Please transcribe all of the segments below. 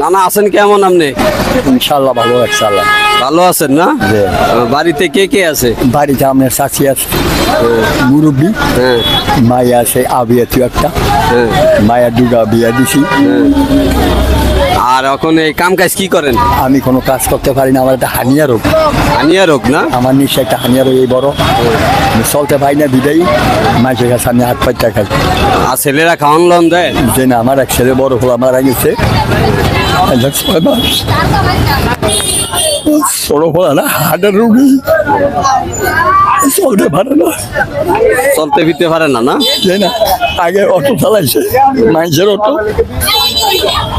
নানা আছেন কেমন আপনি? ইনশাল্লাহ ভালো আছে আল্লাহ। ভালো আছেন না? বাড়িতে কে কে আছে? বাড়িতে আপনার চাষি আছে মুরব্বী হ্যাঁ। মায়া আছে আবিয়া তুই একটা হ্যাঁ। মায়া দুগা বিয়া দিছি। আর এখন এই কাম কাজ কি করেন? আমি কোনো কাজ করতে পারি না আমার একটা হানিয়া রোগ। হানিয়া রোগ না? আমার নিশ্চয় একটা হানিয়া রোগ এই বড়। আমি চলতে পারি না বিদায়ী। মাঝে কাছে আমি হাত পাইতে খাই। আর ছেলেরা খাওয়ান লন দেয়? যে না আমার এক ছেলে বড় হলো আমার গেছে ছোট হলো না হাটের রুগী। চলতে পারে না। চলতে ফিরতে পারে না না? আগে অটো চালাইছে মাইসের অটো।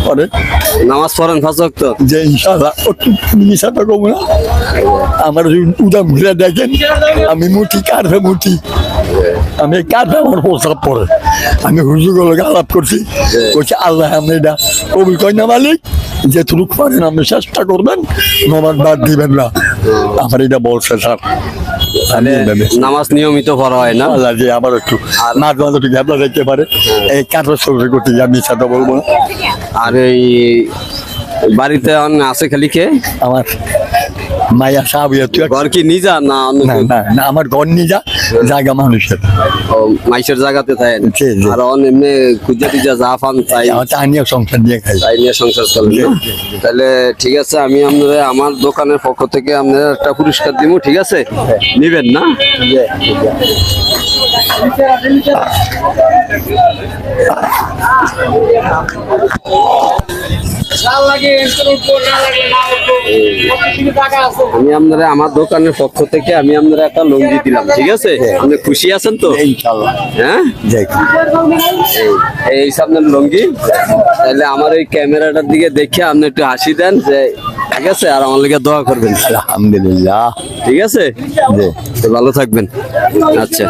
পরে। নামাজ পড়েন ফাঁসক তো যে ইনশাল্লাহ একটু মিশাটা কমো না। আমার উদাম ঘুরে দেখেন আমি মুঠি কাঠে মুঠি? আমি কাঠে আমার প্রস্তাব পড়ে? আমি হুজুরগুলোকে আলাপ করছি বলছি আল্লাহ আমি এটা কবি কয় না মালিক যে তুলুক পারেন আপনি চেষ্টা করবেন নমাজ বাদ দিবেন না। আমার এটা বলছে স্যার। নামাজ নিয়মিত পড়া হয় না? যে আবার একটু মাঝ মাঝে একটু ঘাবলা দেখতে পারে। এই কাঠের সবজি করতে যা মিশাটা বলব আর এই বাড়িতে আছে খালি কে? আমার মায়া সাহাবিয়া তুই ঘর কি নিজা না না না না আমার ঘর নিয়ে যা জায়গা মানুষের। ও, মাইসের জায়গাতে জি। আর অন এমনি খুঁজা টুজা যা পান তাই। আমার চানিয়া সংসার দিয়ে খাই। তাই নিয়ে সংসার চলে। তাহলে ঠিক আছে আমি আপনার আমার দোকানের পক্ষ থেকে আপনার একটা পুরস্কার দিব ঠিক আছে? নিবেন না? আমি আপনারা আমার দোকানের পক্ষ থেকে আমি আপনারা একটা লুঙ্গি দিলাম ঠিক আছে? আপনি খুশি আছেন তো? হ্যাঁ? এই- সামনের লুঙ্গি তাহলে আমার ওই ক্যামেরাটার দিকে দেখে আপনি একটু হাসি দেন যে ঠিক আছে? আর আমার লিগে দোয়া করবেন। আলহামদুলিল্লাহ। ঠিক আছে? তো ভালো থাকবেন। আচ্ছা।